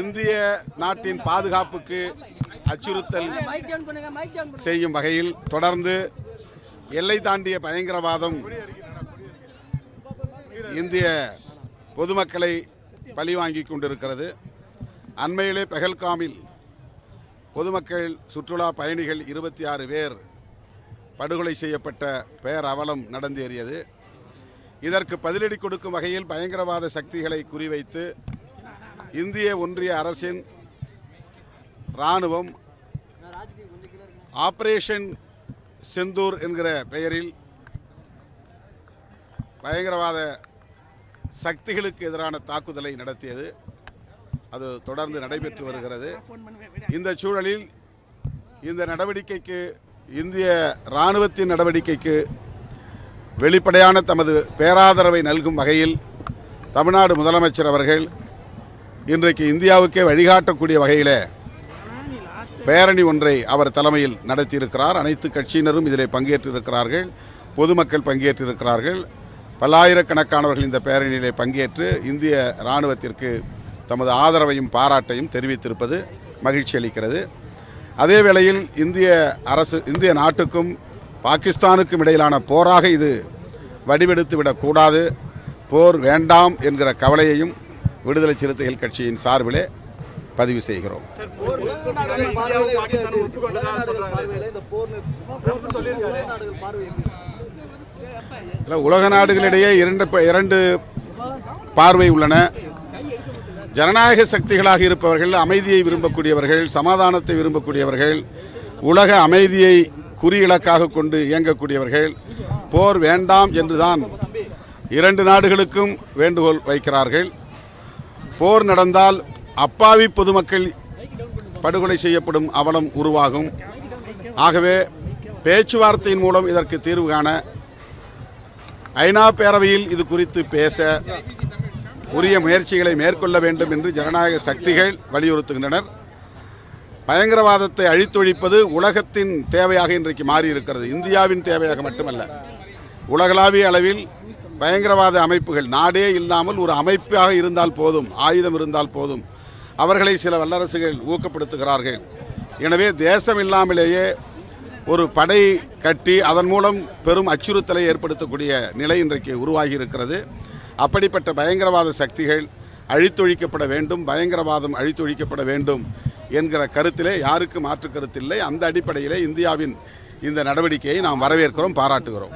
இந்திய நாட்டின் பாதுகாப்புக்கு அச்சுறுத்தல் செய்யும் வகையில் தொடர்ந்து எல்லை தாண்டிய பயங்கரவாதம் இந்திய பொதுமக்களை பழிவாங்கி கொண்டிருக்கிறது. அண்மையிலே பெகல்காமில் பொதுமக்கள் சுற்றுலா பயணிகள் இருபத்தி ஆறு பேர் படுகொலை செய்யப்பட்ட பெயர் அவலம் நடந்தேறியது. இதற்கு பதிலடி கொடுக்கும் வகையில் பயங்கரவாத சக்திகளை குறிவைத்து இந்திய ஒன்றிய அரசின் இராணுவம் ஆப்ரேஷன் செந்தூர் என்கிற பெயரில் பயங்கரவாத சக்திகளுக்கு எதிரான தாக்குதலை நடத்தியது. அது தொடர்ந்து நடைபெற்று வருகிறது. இந்த சூழலில் இந்த நடவடிக்கைக்கு இந்திய இராணுவத்தின் நடவடிக்கைக்கு வெளிப்படையான தமது பேராதரவை நல்கும் வகையில் தமிழ்நாடு முதலமைச்சர் அவர்கள் இன்றைக்கு இந்தியாவுக்கே வழிகாட்டக்கூடிய வகையில் பேரணி ஒன்றை அவர் தலைமையில் நடத்தியிருக்கிறார். அனைத்து கட்சியினரும் இதில் பங்கேற்றிருக்கிறார்கள். பொதுமக்கள் பங்கேற்றிருக்கிறார்கள். பல்லாயிரக்கணக்கானவர்கள் இந்த பேரணியிலே பங்கேற்று இந்திய இராணுவத்திற்கு தமது ஆதரவையும் பாராட்டையும் தெரிவித்திருப்பது மகிழ்ச்சி அளிக்கிறது. அதே வேளையில் இந்திய அரசு இந்திய நாட்டுக்கும் பாகிஸ்தானுக்கும் இடையிலான போராக இது வடிவெடுத்து விடக்கூடாது போர் வேண்டாம் என்கிற கவலையையும் விடுதலை சிறுத்தைகள் கட்சியின் சார்பிலே பதிவு செய்கிறோம். உலக நாடுகளிடையே இரண்டு ப- இரண்டு பார்வை உள்ளன. ஜனநாயக சக்திகளாக இருப்பவர்கள் அமைதியை விரும்பக்கூடியவர்கள் சமாதானத்தை விரும்பக்கூடியவர்கள் உலக அமைதியை குறியிலக்காக கொண்டு இயங்கக்கூடியவர்கள் போர் வேண்டாம் என்றுதான் இரண்டு நாடுகளுக்கும் வேண்டுகோள் வைக்கிறார்கள். போர் நடந்தால் அப்பாவி பொதுமக்கள் படுகொலை செய்யப்படும் அவலம் உருவாகும். ஆகவே பேச்சுவார்த்தையின் மூலம் இதற்கு தீர்வு காண ஐநா பேரவையில் இது குறித்து பேச உரிய முயற்சிகளை மேற்கொள்ள வேண்டும் என்று ஜனநாயக சக்திகள் வலியுறுத்துகின்றனர். பயங்கரவாதத்தை அழித்தொழிப்பது உலகத்தின் தேவையாக இன்றைக்கு மாறியிருக்கிறது. இந்தியாவின் தேவையாக மட்டுமல்ல உலகளாவிய அளவில் பயங்கரவாத அமைப்புகள் நாடே இல்லாமல் ஒரு அமைப்பாக இருந்தால் போதும் ஆயுதம் இருந்தால் போதும். அவர்களை சில வல்லரசுகள் ஊக்கப்படுத்துகிறார்கள். எனவே தேசம் இல்லாமலேயே ஒரு படை கட்டி அதன் மூலம் பெரும் அச்சுறுத்தலை ஏற்படுத்தக்கூடிய நிலை இன்றைக்கு உருவாகி இருக்கிறது அப்படிப்பட்ட பயங்கரவாத சக்திகள் அழித்தொழிக்கப்பட வேண்டும் பயங்கரவாதம் அழித்தொழிக்கப்பட வேண்டும் என்கிற கருத்திலே யாருக்கு மாற்று கருத்தில்லை. அந்த அடிப்படையிலே இந்தியாவின் இந்த நடவடிக்கையை நாம் வரவேற்கிறோம் பாராட்டுகிறோம்.